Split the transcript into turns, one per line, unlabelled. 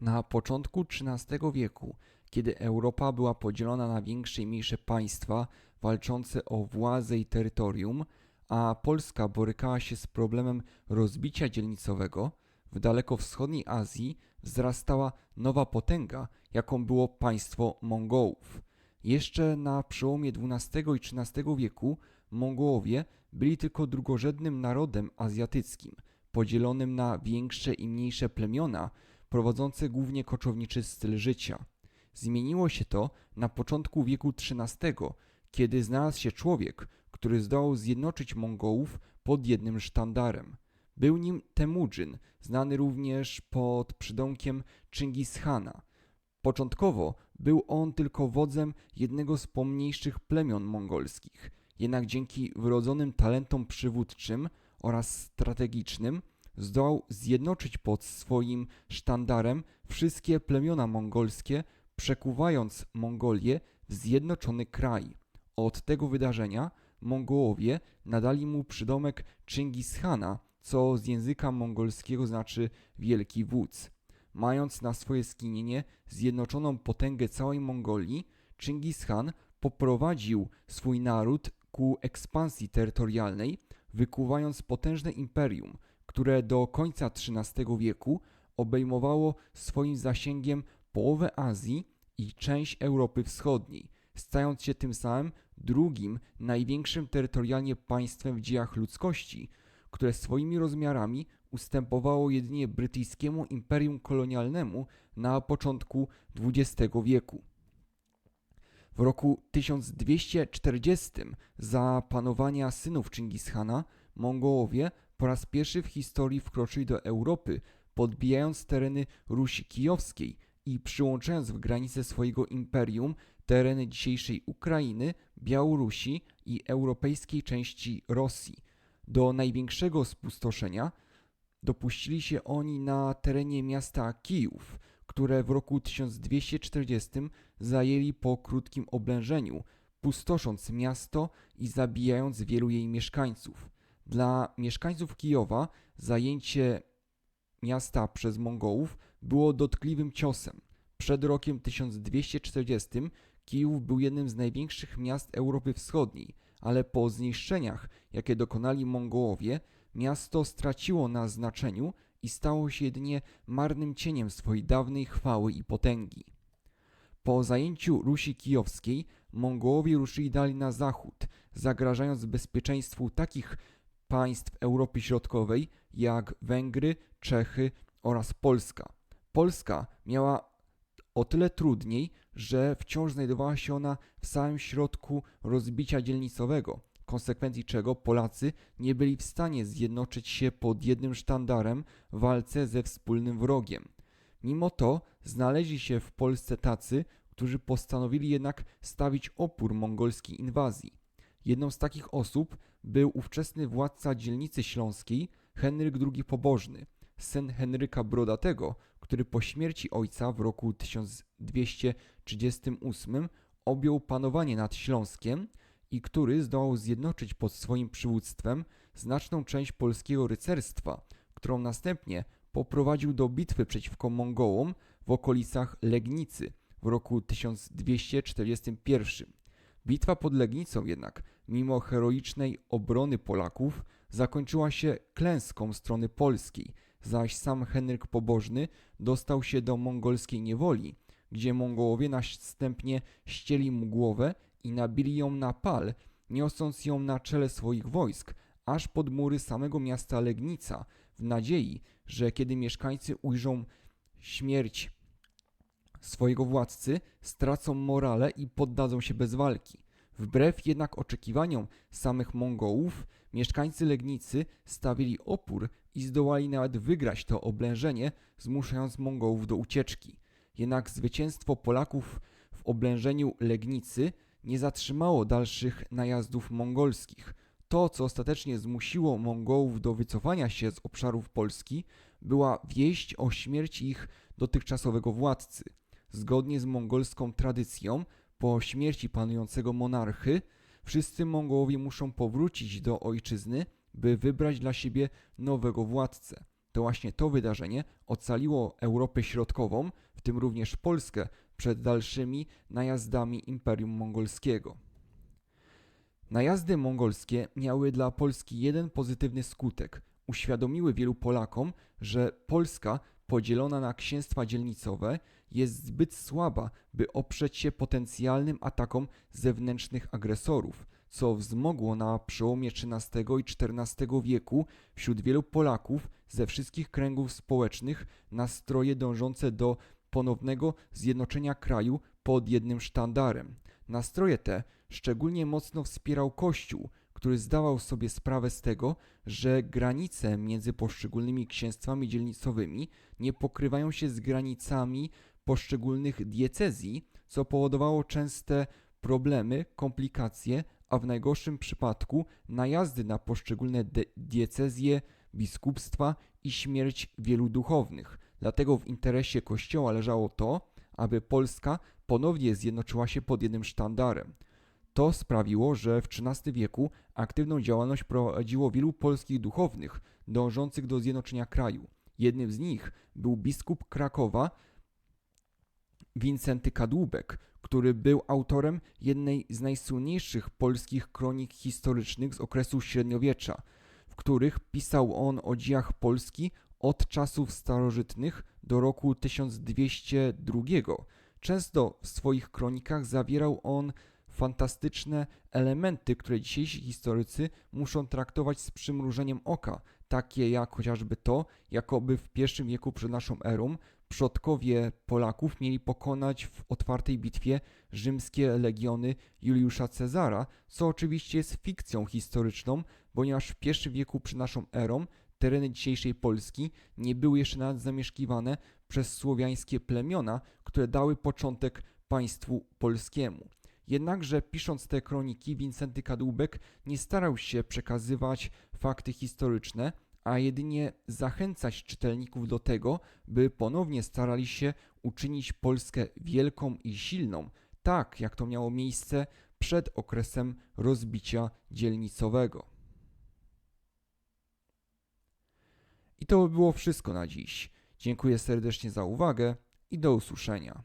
Na początku XIII wieku, kiedy Europa była podzielona na większe i mniejsze państwa walczące o władzę i terytorium, a Polska borykała się z problemem rozbicia dzielnicowego, w dalekowschodniej Azji wzrastała nowa potęga, jaką było państwo Mongołów. Jeszcze na przełomie XII i XIII wieku Mongołowie byli tylko drugorzędnym narodem azjatyckim, podzielonym na większe i mniejsze plemiona, prowadzące głównie koczowniczy styl życia. Zmieniło się to na początku wieku XIII, kiedy znalazł się człowiek, który zdołał zjednoczyć Mongołów pod jednym sztandarem. Był nim Temujin, znany również pod przydomkiem Chingishana. Początkowo był on tylko wodzem jednego z pomniejszych plemion mongolskich, jednak dzięki wrodzonym talentom przywódczym oraz strategicznym zdołał zjednoczyć pod swoim sztandarem wszystkie plemiona mongolskie, przekuwając Mongolię w zjednoczony kraj. Od tego wydarzenia Mongołowie nadali mu przydomek Chingishana, co z języka mongolskiego znaczy wielki wódz. Mając na swoje skinienie zjednoczoną potęgę całej Mongolii, Chingis Khan poprowadził swój naród ku ekspansji terytorialnej, wykuwając potężne imperium, które do końca XIII wieku obejmowało swoim zasięgiem połowę Azji i część Europy Wschodniej, stając się tym samym drugim największym terytorialnie państwem w dziejach ludzkości, które swoimi rozmiarami ustępowało jedynie brytyjskiemu imperium kolonialnemu na początku XX wieku. W roku 1240 za panowania synów Chingishana Mongołowie po raz pierwszy w historii wkroczyli do Europy, podbijając tereny Rusi Kijowskiej i przyłączając w granice swojego imperium tereny dzisiejszej Ukrainy, Białorusi i europejskiej części Rosji. Do największego spustoszenia dopuścili się oni na terenie miasta Kijów, które w roku 1240 zajęli po krótkim oblężeniu, pustosząc miasto i zabijając wielu jej mieszkańców. Dla mieszkańców Kijowa zajęcie miasta przez Mongołów było dotkliwym ciosem. Przed rokiem 1240 Kijów był jednym z największych miast Europy Wschodniej, ale po zniszczeniach, jakie dokonali Mongołowie, miasto straciło na znaczeniu i stało się jedynie marnym cieniem swojej dawnej chwały i potęgi. Po zajęciu Rusi Kijowskiej Mongołowie ruszyli dalej na zachód, zagrażając bezpieczeństwu takich państw Europy Środkowej jak Węgry, Czechy oraz Polska. Polska miała o tyle trudniej, że wciąż znajdowała się ona w samym środku rozbicia dzielnicowego, konsekwencji czego Polacy nie byli w stanie zjednoczyć się pod jednym sztandarem w walce ze wspólnym wrogiem. Mimo to znaleźli się w Polsce tacy, którzy postanowili jednak stawić opór mongolskiej inwazji. Jedną z takich osób był ówczesny władca dzielnicy śląskiej Henryk II Pobożny, syn Henryka Brodatego, który po śmierci ojca w roku 1238 objął panowanie nad Śląskiem i który zdołał zjednoczyć pod swoim przywództwem znaczną część polskiego rycerstwa, którą następnie poprowadził do bitwy przeciwko Mongołom w okolicach Legnicy w roku 1241. Bitwa pod Legnicą jednak, mimo heroicznej obrony Polaków, zakończyła się klęską strony polskiej, zaś sam Henryk Pobożny dostał się do mongolskiej niewoli, gdzie Mongołowie następnie ścieli mu głowę i nabili ją na pal, niosąc ją na czele swoich wojsk, aż pod mury samego miasta Legnica, w nadziei, że kiedy mieszkańcy ujrzą śmierć swojego władcy, stracą morale i poddadzą się bez walki. Wbrew jednak oczekiwaniom samych Mongołów, mieszkańcy Legnicy stawili opór i zdołali nawet wygrać to oblężenie, zmuszając Mongołów do ucieczki. Jednak zwycięstwo Polaków w oblężeniu Legnicy nie zatrzymało dalszych najazdów mongolskich. To, co ostatecznie zmusiło Mongołów do wycofania się z obszarów Polski, była wieść o śmierci ich dotychczasowego władcy. Zgodnie z mongolską tradycją, po śmierci panującego monarchy, wszyscy Mongołowie muszą powrócić do ojczyzny, by wybrać dla siebie nowego władcę. To właśnie to wydarzenie ocaliło Europę Środkową, w tym również Polskę, przed dalszymi najazdami Imperium Mongolskiego. Najazdy mongolskie miały dla Polski jeden pozytywny skutek. Uświadomiły wielu Polakom, że Polska, podzielona na księstwa dzielnicowe, jest zbyt słaba, by oprzeć się potencjalnym atakom zewnętrznych agresorów, co wzmogło na przełomie XIII i XIV wieku wśród wielu Polaków ze wszystkich kręgów społecznych nastroje dążące do ponownego zjednoczenia kraju pod jednym sztandarem. Nastroje te szczególnie mocno wspierał Kościół, który zdawał sobie sprawę z tego, że granice między poszczególnymi księstwami dzielnicowymi nie pokrywają się z granicami poszczególnych diecezji, co powodowało częste problemy, komplikacje, a w najgorszym przypadku najazdy na poszczególne diecezje, biskupstwa i śmierć wielu duchownych. Dlatego w interesie Kościoła leżało to, aby Polska ponownie zjednoczyła się pod jednym sztandarem. To sprawiło, że w XIII wieku aktywną działalność prowadziło wielu polskich duchownych dążących do zjednoczenia kraju. Jednym z nich był biskup Krakowa Wincenty Kadłubek, który był autorem jednej z najsłynniejszych polskich kronik historycznych z okresu średniowiecza, w których pisał on o dziejach Polski od czasów starożytnych do roku 1202. Często w swoich kronikach zawierał on fantastyczne elementy, które dzisiejsi historycy muszą traktować z przymrużeniem oka, takie jak chociażby to, jakoby w I wieku przed naszą erą przodkowie Polaków mieli pokonać w otwartej bitwie rzymskie legiony Juliusza Cezara, co oczywiście jest fikcją historyczną, ponieważ w I wieku przed naszą erą tereny dzisiejszej Polski nie były jeszcze nawet zamieszkiwane przez słowiańskie plemiona, które dały początek państwu polskiemu. Jednakże pisząc te kroniki, Wincenty Kadłubek nie starał się przekazywać fakty historyczne, a jedynie zachęcać czytelników do tego, by ponownie starali się uczynić Polskę wielką i silną, tak jak to miało miejsce przed okresem rozbicia dzielnicowego. I to by było wszystko na dziś. Dziękuję serdecznie za uwagę i do usłyszenia.